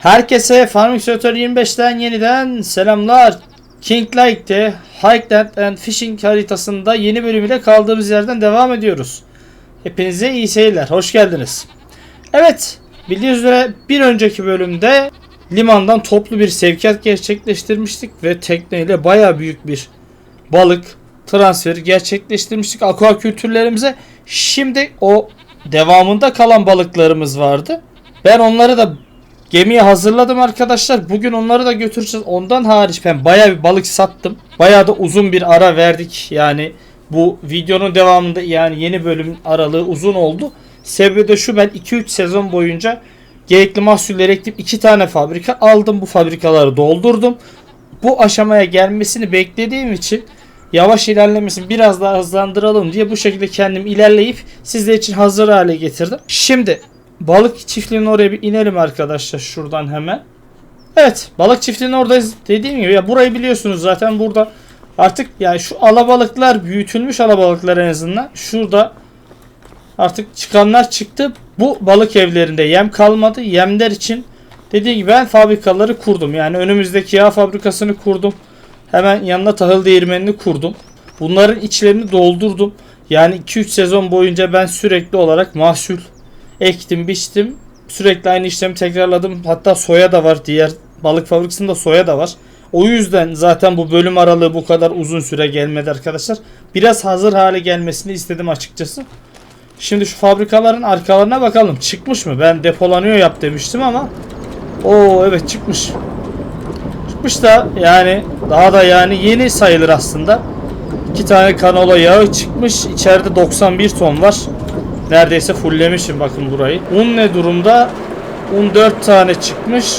Herkese Farming Simulator 25'ten yeniden selamlar. King Lake'de Highland and Fishing haritasında yeni bölümüyle kaldığımız yerden devam ediyoruz. Hepinize iyi seyirler, hoş geldiniz. Evet, bildiğiniz üzere bir önceki bölümde limandan toplu bir sevkiyat gerçekleştirmiştik ve tekneyle baya büyük bir balık transferi gerçekleştirmiştik aqua kültürlerimize. Şimdi o devamında kalan balıklarımız vardı. Ben onları da gemiye hazırladım arkadaşlar. Bugün onları da götüreceğiz. Ondan hariç ben baya bir balık sattım. Baya da uzun bir ara verdik. Yani bu videonun devamında yani yeni bölüm aralığı uzun oldu. Sebebi de şu ben 2-3 sezon boyunca gerekli mahsulleri ekleyip 2 tane fabrika aldım. Bu fabrikaları doldurdum. Bu aşamaya gelmesini beklediğim için yavaş ilerlemesini biraz daha hızlandıralım diye bu şekilde kendim ilerleyip sizler için hazır hale getirdim. Şimdi balık çiftliğinin oraya bir inelim arkadaşlar şuradan hemen. Evet balık çiftliğinin oradayız dediğim gibi ya burayı biliyorsunuz zaten burada artık yani şu alabalıklar büyütülmüş alabalıklar en azından şurada artık çıkanlar çıktı. Bu balık evlerinde yem kalmadı. Yemler için dediğim gibi ben fabrikaları kurdum. Yani önümüzdeki yağ fabrikasını kurdum. Hemen yanına tahıl değirmenini kurdum. Bunların içlerini doldurdum. Yani 2-3 sezon boyunca ben sürekli olarak mahsul ektim, biçtim. Sürekli aynı işlemi tekrarladım. Hatta soya da var. Diğer balık fabrikasında soya da var. O yüzden zaten bu bölüm aralığı bu kadar uzun süre gelmedi arkadaşlar. Biraz hazır hale gelmesini istedim açıkçası. Şimdi şu fabrikaların arkalarına bakalım. Çıkmış mı? Ben depolanıyor yap demiştim ama. Oo evet çıkmış. Çıkmış da yani daha da yani yeni sayılır aslında. İki tane kanola yağı çıkmış. İçeride 91 ton var. Neredeyse fulllemişim bakın burayı. Un ne durumda? Un 4 tane çıkmış.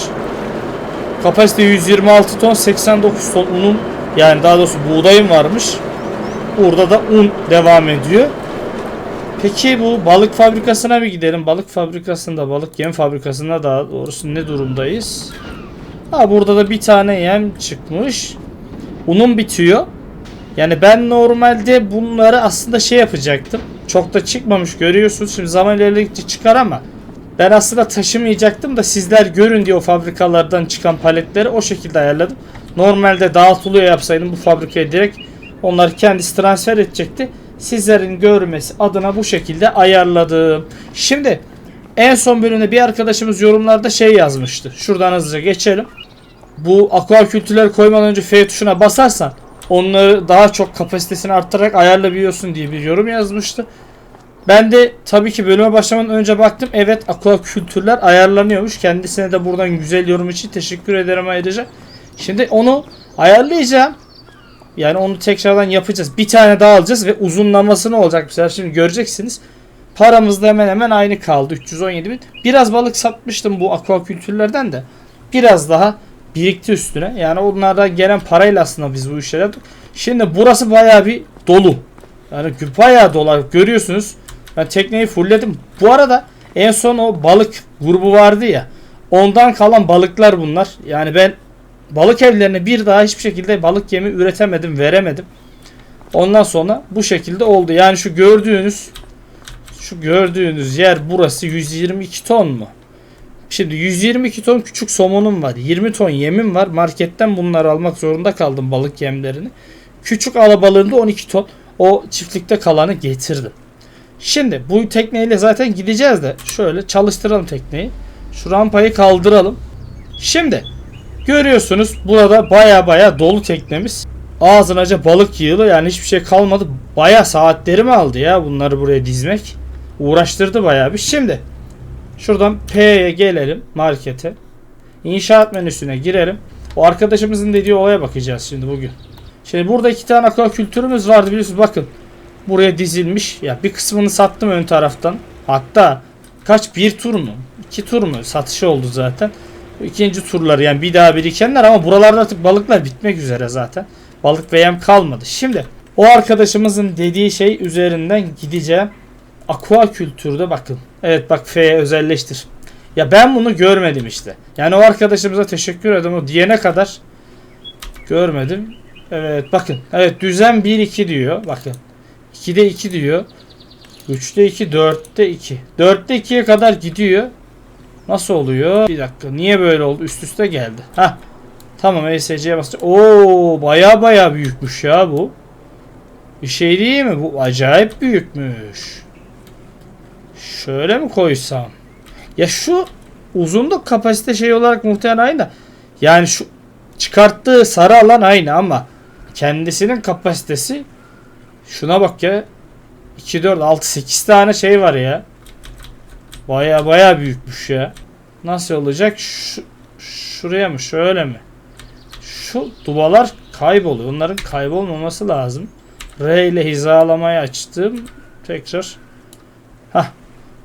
Kapasite 126 ton 89 ton unum yani daha doğrusu buğdayım varmış. Burada da un devam ediyor. Peki bu balık fabrikasına bir gidelim. Balık fabrikasında, balık yem fabrikasında daha doğrusu ne durumdayız? Ha burada da bir tane yem çıkmış. Unum bitiyor. Yani ben normalde bunları aslında şey yapacaktım. Çok da çıkmamış görüyorsunuz. Şimdi zaman ilerledikçe çıkar ama ben aslında taşımayacaktım da sizler görün diye o fabrikalardan çıkan paletleri o şekilde ayarladım. Normalde dağıtılıyor yapsaydım bu fabrikaya direkt onları kendisi transfer edecekti. Sizlerin görmesi adına bu şekilde ayarladım. Şimdi en son bölümde bir arkadaşımız yorumlarda şey yazmıştı. Şuradan hızlıca geçelim. Bu aquakültürleri koymadan önce F tuşuna basarsan onları daha çok kapasitesini arttırarak ayarlayabiliyorsun diye bir yorum yazmıştı. Ben de tabii ki bölüme başlamadan önce baktım. Evet aquakültürler ayarlanıyormuş. Kendisine de buradan güzel yorum için teşekkür ederim ayrıca. Şimdi onu ayarlayacağım. Yani onu tekrardan yapacağız. Bir tane daha alacağız ve uzunlaması ne olacak mesela şimdi göreceksiniz. Paramız da hemen hemen aynı kaldı. 317 bin. Biraz balık satmıştım bu aquakültürlerden de. Biraz daha birikti üstüne. Yani onlardan gelen parayla aslında biz bu işleri yaptık. Şimdi burası bayağı bir dolu. Yani bayağı dolu. Görüyorsunuz. Ben tekneyi fullledim. Bu arada en son o balık grubu vardı ya. Ondan kalan balıklar bunlar. Yani ben balık evlerine bir daha hiçbir şekilde balık yemi üretemedim, veremedim. Ondan sonra bu şekilde oldu. Yani şu gördüğünüz şu gördüğünüz yer burası 122 ton mu? Şimdi 122 ton küçük somonum var. 20 ton yemim var. Marketten bunları almak zorunda kaldım balık yemlerini. Küçük alabalığında 12 ton. O çiftlikte kalanı getirdim. Şimdi bu tekneyle zaten gideceğiz de şöyle çalıştıralım tekneyi. Şu rampayı kaldıralım. Şimdi görüyorsunuz burada baya baya dolu teknemiz. Ağzınaca balık yığılı yani hiçbir şey kalmadı. Baya saatlerimi aldı ya bunları buraya dizmek. Uğraştırdı baya bir. Şimdi şuradan P'ye gelelim markete. İnşaat menüsüne girelim. O arkadaşımızın dediği olaya bakacağız şimdi bugün. Şimdi burada iki tane kültürümüz vardı biliyorsunuz bakın. Buraya dizilmiş. Ya bir kısmını sattım ön taraftan. Hatta kaç bir tur mu? İki tur mu? Satışı oldu zaten. İkinci turları yani bir daha birikenler ama buralarda artık balıklar bitmek üzere zaten. Balık ve yem kalmadı. Şimdi o arkadaşımızın dediği şey üzerinden gideceğim. Aqua kültürde bakın. Evet bak F'ye özelleştir. Ya ben bunu görmedim işte. Yani o arkadaşımıza teşekkür ederim. O diyene kadar görmedim. Evet bakın. Evet düzen 1-2 diyor. Bakın. 2'de 2 diyor. 3'te 2, 4'te 2. 4'te 2'ye kadar gidiyor. Nasıl oluyor? Bir dakika. Niye böyle oldu? Üst üste geldi. Hah. Tamam ESC'ye basacağım. Oo baya baya büyükmüş ya bu. Bir şey değil mi? Bu acayip büyükmüş. Şöyle mi koysam? Ya şu uzunluk kapasite şey olarak muhtemelen aynı da. Yani şu çıkarttığı sarı alan aynı ama kendisinin kapasitesi şuna bak ya 2 4 6 8 tane şey var ya. Baya baya büyükmüş ya. Nasıl olacak? Şu, şuraya mı? Şöyle mi? Şu duvalar kayboluyor. Onların kaybolmaması lazım. R ile hizalamayı açtım. Tekrar. Hah.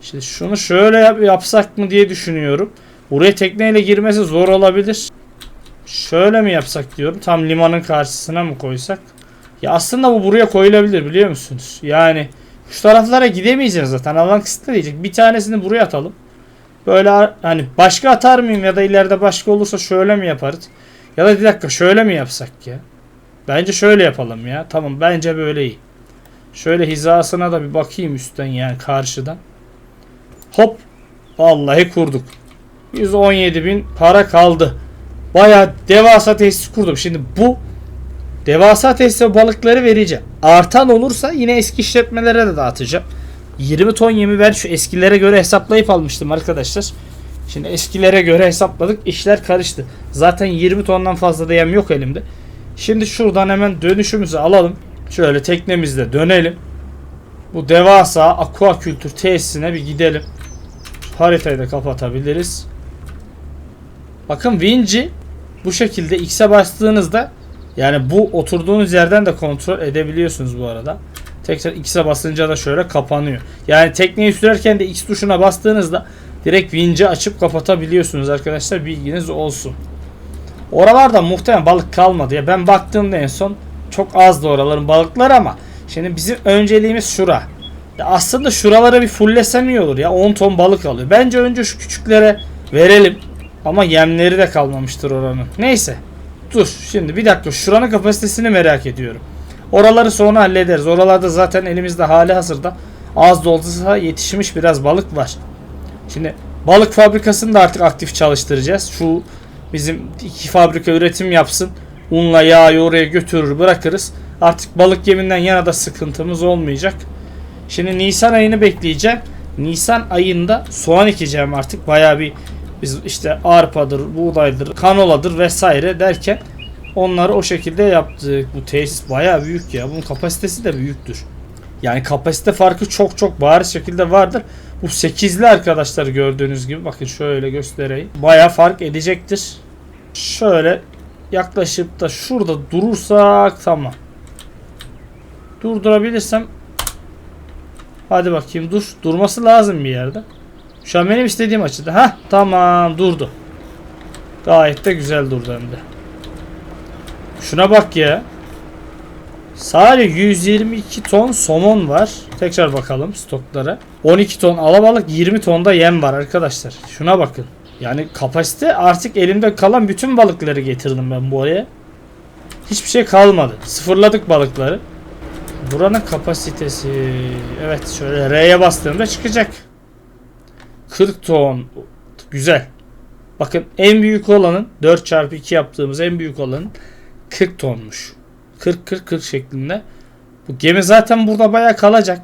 Şimdi şunu şöyle yap- yapsak mı diye düşünüyorum. Buraya tekneyle girmesi zor olabilir. Şöyle mi yapsak diyorum. Tam limanın karşısına mı koysak? Ya aslında bu buraya koyulabilir biliyor musunuz? Yani şu taraflara gidemeyeceğiz zaten. Alan kısıtlı diyecek. Bir tanesini buraya atalım. Böyle hani başka atar mıyım ya da ileride başka olursa şöyle mi yaparız? Ya da bir dakika şöyle mi yapsak ya? Bence şöyle yapalım ya. Tamam bence böyle iyi. Şöyle hizasına da bir bakayım üstten yani karşıdan. Hop. Vallahi kurduk. 117 bin para kaldı. Baya devasa tesis kurdum. Şimdi bu devasa tesise balıkları vereceğim. Artan olursa yine eski işletmelere de dağıtacağım. 20 ton yemi ben şu eskilere göre hesaplayıp almıştım arkadaşlar. Şimdi eskilere göre hesapladık. işler karıştı. Zaten 20 tondan fazla da yem yok elimde. Şimdi şuradan hemen dönüşümüzü alalım. Şöyle teknemizle dönelim. Bu devasa aquakültür tesisine bir gidelim. Haritayı da kapatabiliriz. Bakın Vinci bu şekilde X'e bastığınızda yani bu oturduğunuz yerden de kontrol edebiliyorsunuz bu arada. Tekrar X'e basınca da şöyle kapanıyor. Yani tekneyi sürerken de X tuşuna bastığınızda direkt Vinci açıp kapatabiliyorsunuz arkadaşlar bilginiz olsun. Oralarda muhtemelen balık kalmadı ya. Ben baktığımda en son çok azdı oraların balıkları ama şimdi bizim önceliğimiz şura. Ya aslında şuralara bir fullesem iyi olur ya. 10 ton balık alıyor. Bence önce şu küçüklere verelim. Ama yemleri de kalmamıştır oranın. Neyse. Dur şimdi bir dakika şuranın kapasitesini merak ediyorum. Oraları sonra hallederiz. Oralarda zaten elimizde hali hazırda az da olsa yetişmiş biraz balık var. Şimdi balık fabrikasını da artık aktif çalıştıracağız. Şu bizim iki fabrika üretim yapsın. Unla yağı oraya götürür bırakırız. Artık balık yeminden yana da sıkıntımız olmayacak. Şimdi Nisan ayını bekleyeceğim. Nisan ayında soğan ekeceğim artık. Bayağı bir biz işte arpadır, buğdaydır, kanoladır vesaire derken onları o şekilde yaptık. Bu tesis bayağı büyük ya. Bunun kapasitesi de büyüktür. Yani kapasite farkı çok çok bariz şekilde vardır. Bu 8'li arkadaşlar gördüğünüz gibi bakın şöyle göstereyim. Bayağı fark edecektir. Şöyle yaklaşıp da şurada durursak tamam. Durdurabilirsem Hadi bakayım dur. Durması lazım bir yerde. Şu an benim istediğim açıda. Ha tamam durdu. Gayet de güzel durdu hem de. Şuna bak ya. Sadece 122 ton somon var. Tekrar bakalım stoklara. 12 ton alabalık 20 ton da yem var arkadaşlar. Şuna bakın. Yani kapasite artık elimde kalan bütün balıkları getirdim ben buraya. Hiçbir şey kalmadı. Sıfırladık balıkları. Buranın kapasitesi evet şöyle R'ye bastığımda çıkacak. 40 ton. Güzel. Bakın en büyük olanın 4x2 yaptığımız en büyük olanın 40 tonmuş. 40-40-40 şeklinde. Bu gemi zaten burada baya kalacak.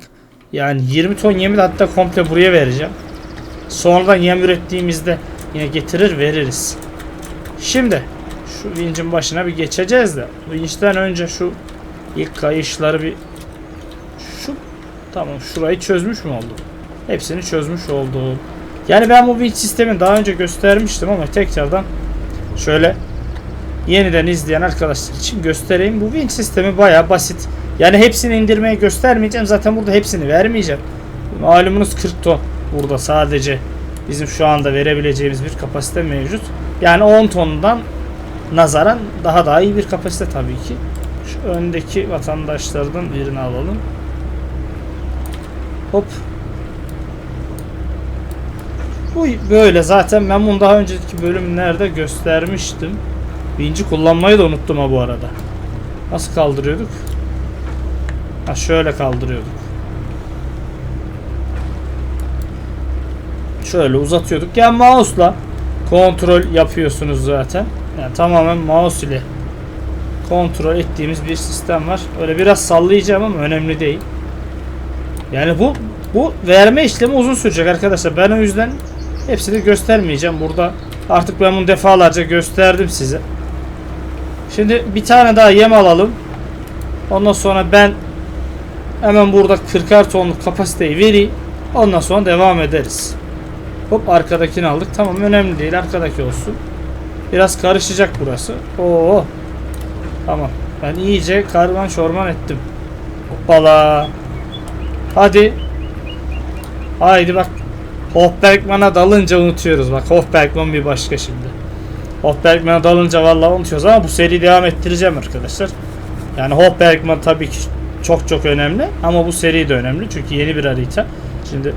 Yani 20 ton yemi de hatta komple buraya vereceğim. Sonradan yem ürettiğimizde yine getirir veririz. Şimdi şu vincin başına bir geçeceğiz de vinçten önce şu ilk kayışları bir tamam şurayı çözmüş mü oldum? Hepsini çözmüş oldum. Yani ben bu winch sistemini daha önce göstermiştim ama tekrardan şöyle yeniden izleyen arkadaşlar için göstereyim. Bu winch sistemi baya basit. Yani hepsini indirmeye göstermeyeceğim. Zaten burada hepsini vermeyeceğim. Malumunuz 40 ton. Burada sadece bizim şu anda verebileceğimiz bir kapasite mevcut. Yani 10 tondan nazaran daha daha iyi bir kapasite tabii ki. Şu öndeki vatandaşlardan birini alalım. Hop. Bu böyle zaten ben bunu daha önceki bölümlerde göstermiştim. Vinci kullanmayı da unuttum ha bu arada. Nasıl kaldırıyorduk? Ha şöyle kaldırıyorduk. şöyle uzatıyorduk. Yani mouse'la kontrol yapıyorsunuz zaten. Yani tamamen mouse ile kontrol ettiğimiz bir sistem var. Öyle biraz sallayacağım ama önemli değil. Yani bu bu verme işlemi uzun sürecek arkadaşlar. Ben o yüzden hepsini göstermeyeceğim. Burada artık ben bunu defalarca gösterdim size. Şimdi bir tane daha yem alalım. Ondan sonra ben hemen burada 40'ar tonluk kapasiteyi vereyim. Ondan sonra devam ederiz. Hop arkadakini aldık. Tamam önemli değil. Arkadaki olsun. Biraz karışacak burası. Oo. Tamam. Ben iyice karman çorman ettim. Hoppala. Hadi. Haydi bak. Hofbergman'a dalınca unutuyoruz. Bak Hofbergman bir başka şimdi. Hofbergman'a dalınca vallahi unutuyoruz ama bu seri devam ettireceğim arkadaşlar. Yani Hofbergman tabii ki çok çok önemli ama bu seri de önemli çünkü yeni bir harita. Şimdi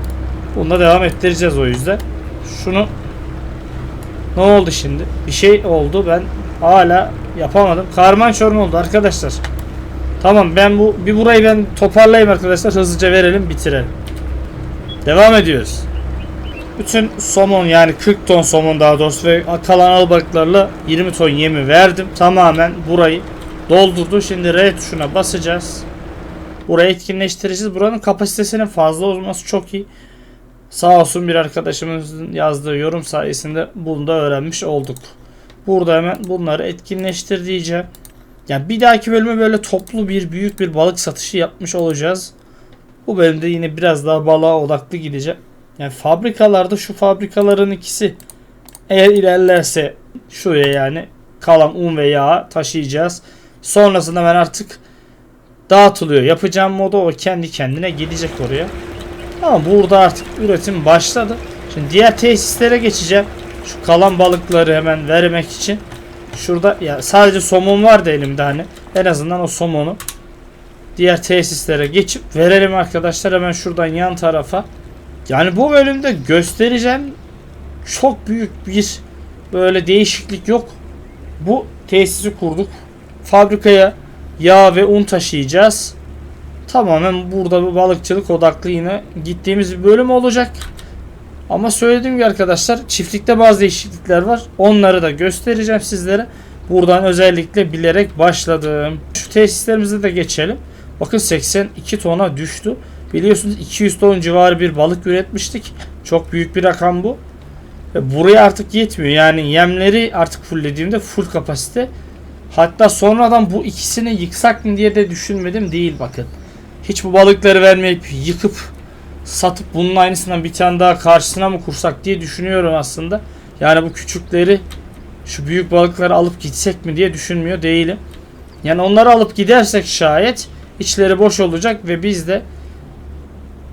bununla devam ettireceğiz o yüzden. Şunu ne oldu şimdi? Bir şey oldu ben hala yapamadım. Karman çorman oldu arkadaşlar. Tamam ben bu bir burayı ben toparlayayım arkadaşlar hızlıca verelim bitirelim. Devam ediyoruz. Bütün somon yani 40 ton somon daha doğrusu ve kalan al balıklarla 20 ton yemi verdim. Tamamen burayı doldurdu. Şimdi R tuşuna basacağız. Burayı etkinleştireceğiz. Buranın kapasitesinin fazla olması çok iyi. Sağ olsun bir arkadaşımızın yazdığı yorum sayesinde bunu da öğrenmiş olduk. Burada hemen bunları etkinleştir diyeceğim. Yani bir dahaki bölüme böyle toplu bir büyük bir balık satışı yapmış olacağız. Bu bölümde yine biraz daha balığa odaklı gideceğim. Yani fabrikalarda şu fabrikaların ikisi eğer ilerlerse şuraya yani kalan un ve yağ taşıyacağız. Sonrasında ben artık dağıtılıyor. Yapacağım modu o kendi kendine gidecek oraya. Ama burada artık üretim başladı. Şimdi diğer tesislere geçeceğim. Şu kalan balıkları hemen vermek için. Şurada ya sadece somon vardı elimde hani. En azından o somonu diğer tesislere geçip verelim arkadaşlar hemen şuradan yan tarafa. Yani bu bölümde göstereceğim çok büyük bir böyle değişiklik yok. Bu tesisi kurduk. Fabrikaya yağ ve un taşıyacağız. Tamamen burada bir balıkçılık odaklı yine gittiğimiz bir bölüm olacak. Ama söylediğim gibi arkadaşlar çiftlikte bazı değişiklikler var. Onları da göstereceğim sizlere. Buradan özellikle bilerek başladım. Şu tesislerimize de geçelim. Bakın 82 tona düştü. Biliyorsunuz 200 ton civarı bir balık üretmiştik. Çok büyük bir rakam bu. Ve buraya artık yetmiyor. Yani yemleri artık fulllediğimde full kapasite. Hatta sonradan bu ikisini yıksak mı diye de düşünmedim değil bakın. Hiç bu balıkları vermeyip yıkıp satıp bunun aynısından bir tane daha karşısına mı kursak diye düşünüyorum aslında. Yani bu küçükleri şu büyük balıkları alıp gitsek mi diye düşünmüyor değilim. Yani onları alıp gidersek şayet içleri boş olacak ve biz de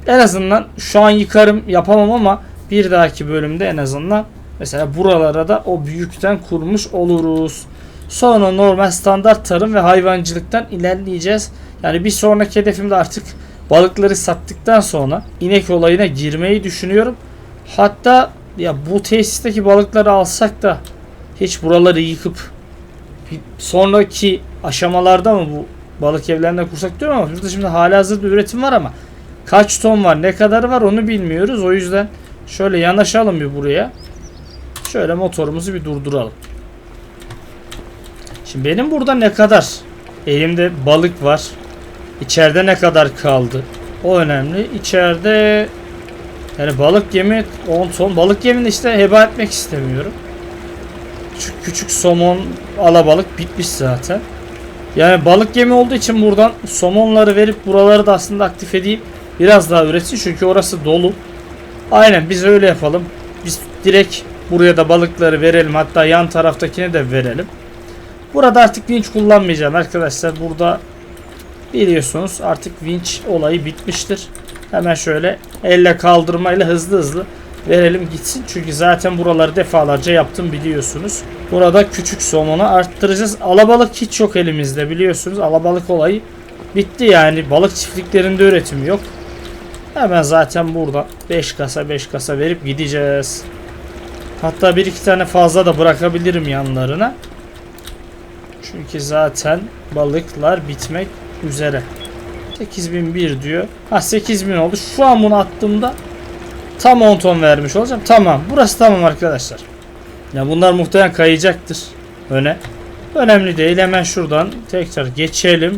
en azından şu an yıkarım yapamam ama bir dahaki bölümde en azından mesela buralara da o büyükten kurmuş oluruz. Sonra normal standart tarım ve hayvancılıktan ilerleyeceğiz. Yani bir sonraki hedefim de artık balıkları sattıktan sonra inek olayına girmeyi düşünüyorum. Hatta ya bu tesisteki balıkları alsak da hiç buraları yıkıp sonraki aşamalarda mı bu balık evlerinde kursak diyorum ama burada şimdi hala hazırda üretim var ama kaç ton var ne kadar var onu bilmiyoruz. O yüzden şöyle yanaşalım bir buraya. Şöyle motorumuzu bir durduralım. Şimdi benim burada ne kadar elimde balık var. İçeride ne kadar kaldı? O önemli. İçeride yani balık yemi 10 ton. Balık yemini işte heba etmek istemiyorum. Küçük küçük somon alabalık bitmiş zaten. Yani balık yemi olduğu için buradan somonları verip buraları da aslında aktif edeyim. Biraz daha üretsin çünkü orası dolu. Aynen biz öyle yapalım. Biz direkt buraya da balıkları verelim. Hatta yan taraftakine de verelim. Burada artık vinç kullanmayacağım arkadaşlar. Burada biliyorsunuz artık vinç olayı bitmiştir. Hemen şöyle elle kaldırmayla hızlı hızlı verelim gitsin. Çünkü zaten buraları defalarca yaptım biliyorsunuz. Burada küçük somonu arttıracağız. Alabalık hiç yok elimizde biliyorsunuz. Alabalık olayı bitti yani. Balık çiftliklerinde üretim yok. Hemen zaten burada 5 kasa 5 kasa verip gideceğiz. Hatta bir iki tane fazla da bırakabilirim yanlarına. Çünkü zaten balıklar bitmek üzere. 8001 diyor. Ha 8000 oldu. Şu an bunu attığımda Tam 10 ton vermiş olacağım. Tamam. Burası tamam arkadaşlar. Ya bunlar muhtemelen kayacaktır öne. Önemli değil. Hemen şuradan tekrar geçelim.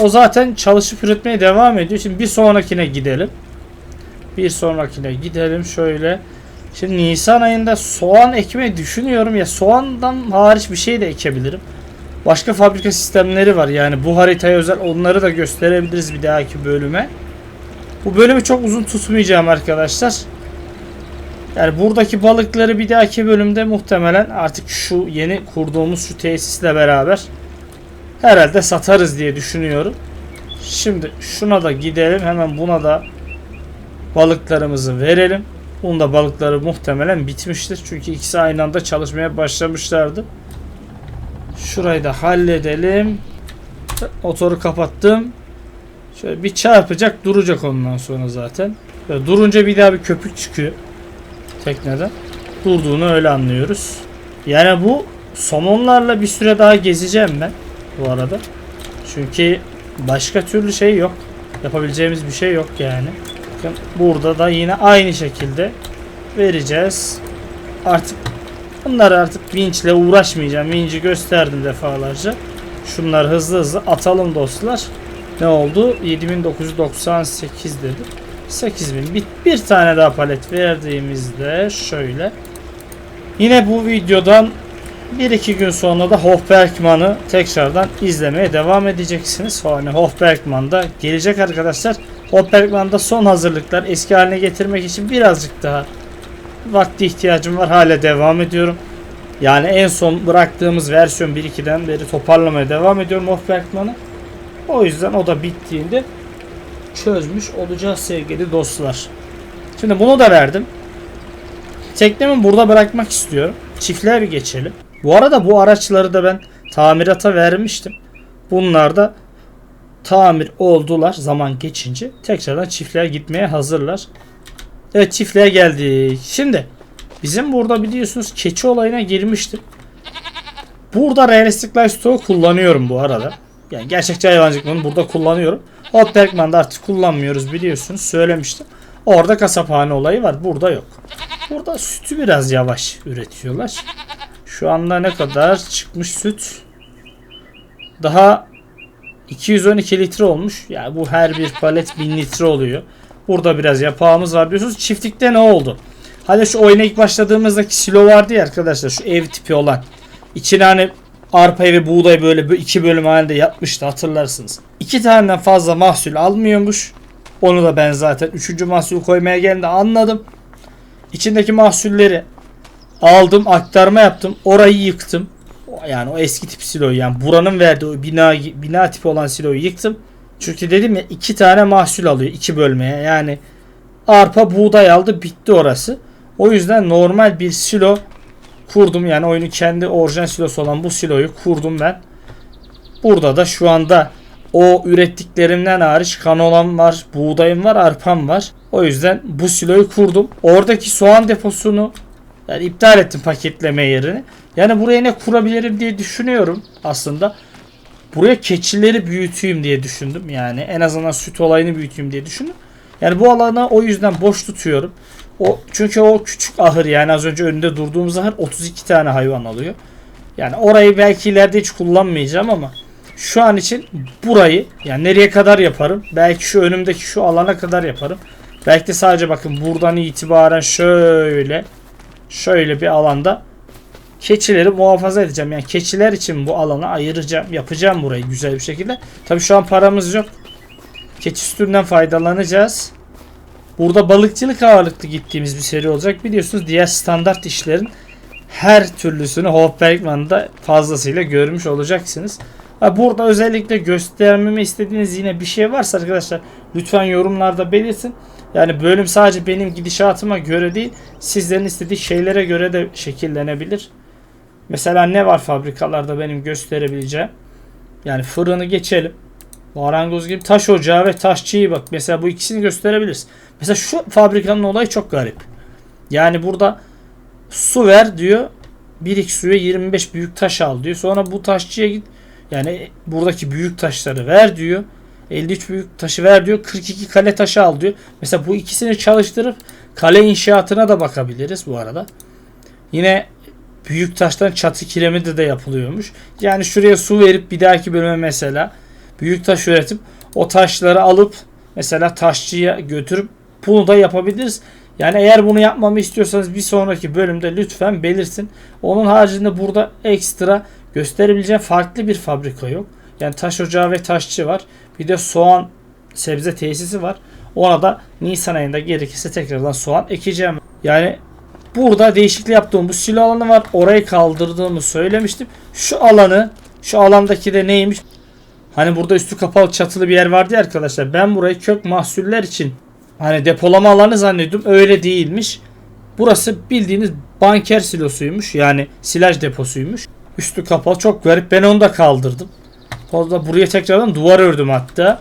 O zaten çalışıp üretmeye devam ediyor. Şimdi bir sonrakine gidelim. Bir sonrakine gidelim şöyle. Şimdi Nisan ayında soğan ekmeyi düşünüyorum ya soğandan hariç bir şey de ekebilirim. Başka fabrika sistemleri var yani bu haritaya özel onları da gösterebiliriz bir dahaki bölüme. Bu bölümü çok uzun tutmayacağım arkadaşlar. Yani buradaki balıkları bir dahaki bölümde muhtemelen artık şu yeni kurduğumuz şu tesisle beraber herhalde satarız diye düşünüyorum. Şimdi şuna da gidelim hemen buna da balıklarımızı verelim. Bunda balıkları muhtemelen bitmiştir. Çünkü ikisi aynı anda çalışmaya başlamışlardı. Şurayı da halledelim. Motoru kapattım. Şöyle bir çarpacak duracak ondan sonra zaten. Böyle durunca bir daha bir köpük çıkıyor tekneden. Durduğunu öyle anlıyoruz. Yani bu somonlarla bir süre daha gezeceğim ben bu arada. Çünkü başka türlü şey yok. Yapabileceğimiz bir şey yok yani. Bakın burada da yine aynı şekilde vereceğiz. Artık bunları artık vinçle uğraşmayacağım. Vinci gösterdim defalarca. Şunları hızlı hızlı atalım dostlar. Ne oldu? 7998 dedi. 8000 bir, bir tane daha palet verdiğimizde şöyle yine bu videodan 1-2 gün sonra da Hofbergman'ı tekrardan izlemeye devam edeceksiniz. Yani Hofbergman da gelecek arkadaşlar. Hofbergman'da son hazırlıklar eski haline getirmek için birazcık daha vakti ihtiyacım var. Hala devam ediyorum. Yani en son bıraktığımız versiyon 1.2'den beri toparlamaya devam ediyorum Hofbergman'ı. O yüzden o da bittiğinde çözmüş olacağız sevgili dostlar. Şimdi bunu da verdim. Teknemi burada bırakmak istiyorum. Çiftliğe bir geçelim. Bu arada bu araçları da ben tamirata vermiştim. Bunlar da tamir oldular zaman geçince. Tekrardan çiftliğe gitmeye hazırlar. Evet çiftliğe geldik. Şimdi bizim burada biliyorsunuz keçi olayına girmiştim. Burada Realistic Life Store'u kullanıyorum bu arada. Yani gerçekçi hayvancılık burada kullanıyorum. Hotbergman'da artık kullanmıyoruz biliyorsunuz. Söylemiştim. Orada kasaphane olayı var. Burada yok. Burada sütü biraz yavaş üretiyorlar. Şu anda ne kadar çıkmış süt? Daha 212 litre olmuş. Yani bu her bir palet 1000 litre oluyor. Burada biraz yapağımız var diyorsunuz. Çiftlikte ne oldu? Hani şu oyuna ilk başladığımızdaki silo vardı ya arkadaşlar. Şu ev tipi olan. İçine hani arpa ve buğday böyle iki bölüm halinde yapmıştı hatırlarsınız. İki taneden fazla mahsul almıyormuş. Onu da ben zaten üçüncü mahsul koymaya geldiğinde anladım. İçindeki mahsulleri aldım aktarma yaptım. Orayı yıktım. Yani o eski tip siloyu yani buranın verdiği o bina, bina tipi olan siloyu yıktım. Çünkü dedim ya iki tane mahsul alıyor iki bölmeye. Yani arpa buğday aldı bitti orası. O yüzden normal bir silo kurdum. Yani oyunu kendi orijinal silosu olan bu siloyu kurdum ben. Burada da şu anda o ürettiklerimden hariç kanolam var, buğdayım var, arpam var. O yüzden bu siloyu kurdum. Oradaki soğan deposunu yani iptal ettim paketleme yerini. Yani buraya ne kurabilirim diye düşünüyorum aslında. Buraya keçileri büyüteyim diye düşündüm. Yani en azından süt olayını büyüteyim diye düşündüm. Yani bu alanı o yüzden boş tutuyorum. O çünkü o küçük ahır yani az önce önünde durduğumuz ahır 32 tane hayvan alıyor. Yani orayı belki ileride hiç kullanmayacağım ama şu an için burayı yani nereye kadar yaparım? Belki şu önümdeki şu alana kadar yaparım. Belki de sadece bakın buradan itibaren şöyle şöyle bir alanda keçileri muhafaza edeceğim. Yani keçiler için bu alanı ayıracağım. Yapacağım burayı güzel bir şekilde. Tabi şu an paramız yok. Keçi sütünden faydalanacağız. Burada balıkçılık ağırlıklı gittiğimiz bir seri olacak. Biliyorsunuz diğer standart işlerin her türlüsünü Hofbergman'da fazlasıyla görmüş olacaksınız. Burada özellikle göstermemi istediğiniz yine bir şey varsa arkadaşlar lütfen yorumlarda belirtin. Yani bölüm sadece benim gidişatıma göre değil sizlerin istediği şeylere göre de şekillenebilir. Mesela ne var fabrikalarda benim gösterebileceğim? Yani fırını geçelim. Marangoz gibi taş ocağı ve taşçıyı bak. Mesela bu ikisini gösterebiliriz. Mesela şu fabrikanın olayı çok garip. Yani burada su ver diyor. 1x suya 25 büyük taş al diyor. Sonra bu taşçıya git. Yani buradaki büyük taşları ver diyor. 53 büyük taşı ver diyor. 42 kale taşı al diyor. Mesela bu ikisini çalıştırıp kale inşaatına da bakabiliriz bu arada. Yine büyük taştan çatı kiremidi de yapılıyormuş. Yani şuraya su verip bir dahaki bölüme mesela büyük taş üretip o taşları alıp mesela taşçıya götürüp bunu da yapabiliriz. Yani eğer bunu yapmamı istiyorsanız bir sonraki bölümde lütfen belirtin. Onun haricinde burada ekstra gösterebileceğim farklı bir fabrika yok. Yani taş ocağı ve taşçı var. Bir de soğan sebze tesisi var. Ona da Nisan ayında gerekirse tekrardan soğan ekeceğim. Yani burada değişiklik yaptığım bu silo alanı var. Orayı kaldırdığımı söylemiştim. Şu alanı, şu alandaki de neymiş? Hani burada üstü kapalı çatılı bir yer vardı ya arkadaşlar. Ben burayı kök mahsuller için hani depolama alanı zannediyordum. Öyle değilmiş. Burası bildiğiniz banker silosuymuş. Yani silaj deposuymuş. Üstü kapalı çok garip. Ben onu da kaldırdım. Fazla buraya tekrardan duvar ördüm hatta.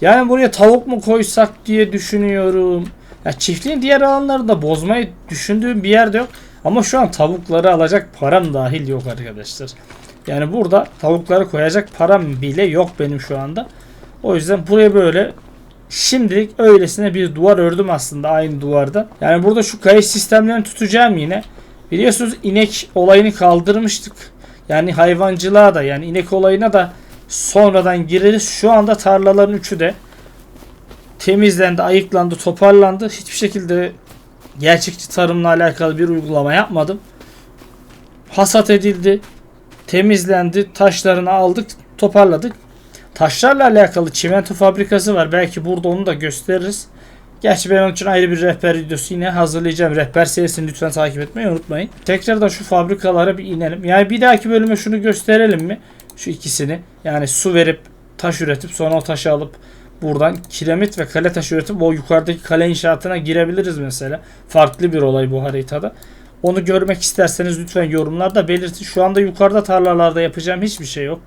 Yani buraya tavuk mu koysak diye düşünüyorum. Ya çiftliğin diğer alanlarını da bozmayı düşündüğüm bir yerde yok. Ama şu an tavukları alacak param dahil yok arkadaşlar. Yani burada tavukları koyacak param bile yok benim şu anda. O yüzden buraya böyle şimdilik öylesine bir duvar ördüm aslında aynı duvarda. Yani burada şu kayış sistemlerini tutacağım yine. Biliyorsunuz inek olayını kaldırmıştık. Yani hayvancılığa da yani inek olayına da sonradan gireriz. Şu anda tarlaların üçü de temizlendi, ayıklandı, toparlandı. Hiçbir şekilde gerçekçi tarımla alakalı bir uygulama yapmadım. Hasat edildi, temizlendi, taşlarını aldık, toparladık. Taşlarla alakalı çimento fabrikası var. Belki burada onu da gösteririz. Gerçi ben onun için ayrı bir rehber videosu yine hazırlayacağım. Rehber serisini lütfen takip etmeyi unutmayın. Tekrardan şu fabrikalara bir inelim. Yani bir dahaki bölüme şunu gösterelim mi? Şu ikisini. Yani su verip taş üretip sonra o taşı alıp buradan kiremit ve kale taşı üretip o yukarıdaki kale inşaatına girebiliriz mesela. Farklı bir olay bu haritada. Onu görmek isterseniz lütfen yorumlarda belirtin. Şu anda yukarıda tarlalarda yapacağım hiçbir şey yok.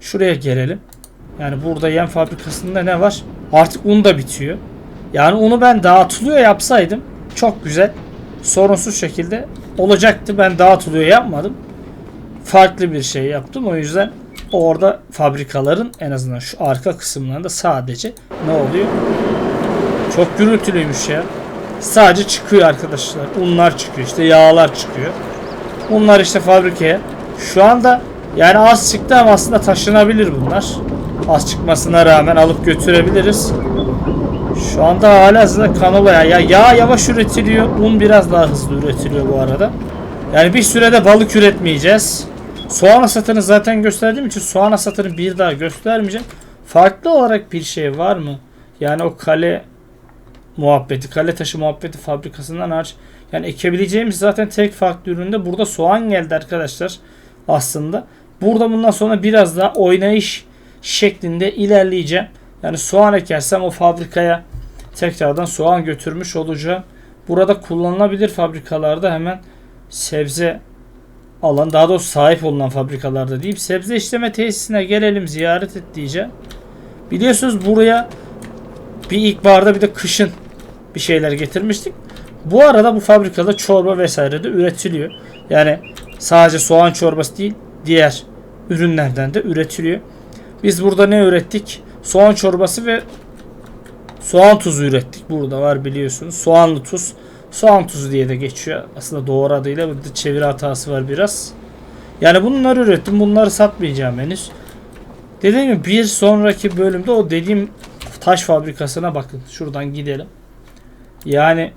Şuraya gelelim. Yani burada yem fabrikasında ne var? Artık un da bitiyor. Yani onu ben dağıtılıyor yapsaydım çok güzel sorunsuz şekilde olacaktı. Ben dağıtılıyor yapmadım. Farklı bir şey yaptım. O yüzden orada fabrikaların en azından şu arka kısımlarında sadece ne oluyor? Çok gürültülüymüş ya. Sadece çıkıyor arkadaşlar. Unlar çıkıyor işte yağlar çıkıyor. Unlar işte fabrikaya. Şu anda yani az çıktı ama aslında taşınabilir bunlar. Az çıkmasına rağmen alıp götürebiliriz. Şu anda hala aslında kanola ya. ya. Yağ yavaş üretiliyor. Un biraz daha hızlı üretiliyor bu arada. Yani bir sürede balık üretmeyeceğiz. Soğan hasatını zaten gösterdiğim için soğan hasatını bir daha göstermeyeceğim. Farklı olarak bir şey var mı? Yani o kale muhabbeti, kale taşı muhabbeti fabrikasından hariç. Yani ekebileceğimiz zaten tek farklı üründe burada soğan geldi arkadaşlar aslında. Burada bundan sonra biraz daha oynayış şeklinde ilerleyeceğim. Yani soğan ekersem o fabrikaya tekrardan soğan götürmüş olacağım. Burada kullanılabilir fabrikalarda hemen sebze alan daha doğrusu sahip olunan fabrikalarda deyip sebze işleme tesisine gelelim ziyaret et diyeceğim. Biliyorsunuz buraya bir ilkbaharda bir de kışın bir şeyler getirmiştik. Bu arada bu fabrikada çorba vesaire de üretiliyor. Yani sadece soğan çorbası değil diğer ürünlerden de üretiliyor. Biz burada ne ürettik? Soğan çorbası ve soğan tuzu ürettik. Burada var biliyorsunuz. Soğanlı tuz. Soğan tuzu diye de geçiyor. Aslında doğru adıyla burada çeviri hatası var biraz. Yani bunları ürettim. Bunları satmayacağım henüz. Dediğim gibi bir sonraki bölümde o dediğim taş fabrikasına bakın. Şuradan gidelim. Yani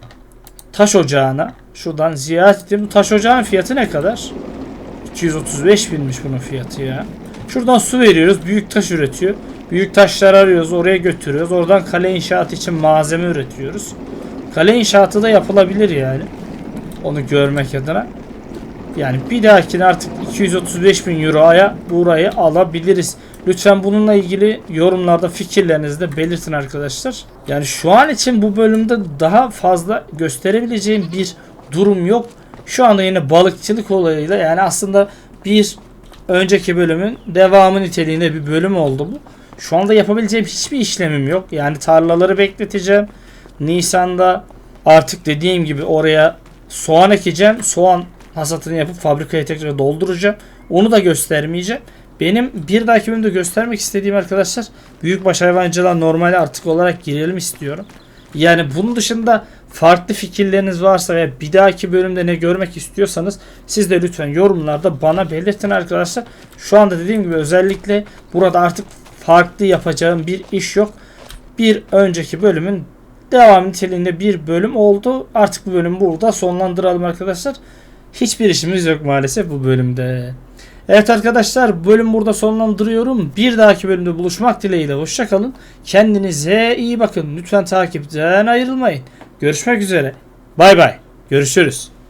taş ocağına şuradan ziyaret edeyim. Bu taş ocağın fiyatı ne kadar? 235 binmiş bunun fiyatı ya. Şuradan su veriyoruz. Büyük taş üretiyor. Büyük taşlar arıyoruz. Oraya götürüyoruz. Oradan kale inşaatı için malzeme üretiyoruz. Kale inşaatı da yapılabilir yani. Onu görmek adına. Yani bir dahakine artık 235 bin euroya burayı alabiliriz. Lütfen bununla ilgili yorumlarda fikirlerinizi de belirtin arkadaşlar. Yani şu an için bu bölümde daha fazla gösterebileceğim bir durum yok. Şu anda yine balıkçılık olayıyla yani aslında bir önceki bölümün devamı niteliğinde bir bölüm oldu bu. Şu anda yapabileceğim hiçbir işlemim yok. Yani tarlaları bekleteceğim. Nisan'da artık dediğim gibi oraya soğan ekeceğim. Soğan hasatını yapıp fabrikaya tekrar dolduracağım. Onu da göstermeyeceğim. Benim bir dahaki bölümde göstermek istediğim arkadaşlar büyükbaş hayvancılığa normal artık olarak girelim istiyorum. Yani bunun dışında farklı fikirleriniz varsa ve bir dahaki bölümde ne görmek istiyorsanız siz de lütfen yorumlarda bana belirtin arkadaşlar. Şu anda dediğim gibi özellikle burada artık farklı yapacağım bir iş yok. Bir önceki bölümün devam niteliğinde bir bölüm oldu. Artık bu bölümü burada sonlandıralım arkadaşlar. Hiçbir işimiz yok maalesef bu bölümde. Evet arkadaşlar bölüm burada sonlandırıyorum. Bir dahaki bölümde buluşmak dileğiyle hoşçakalın. Kendinize iyi bakın. Lütfen takipten ayrılmayın. Görüşmek üzere. Bay bay. Görüşürüz.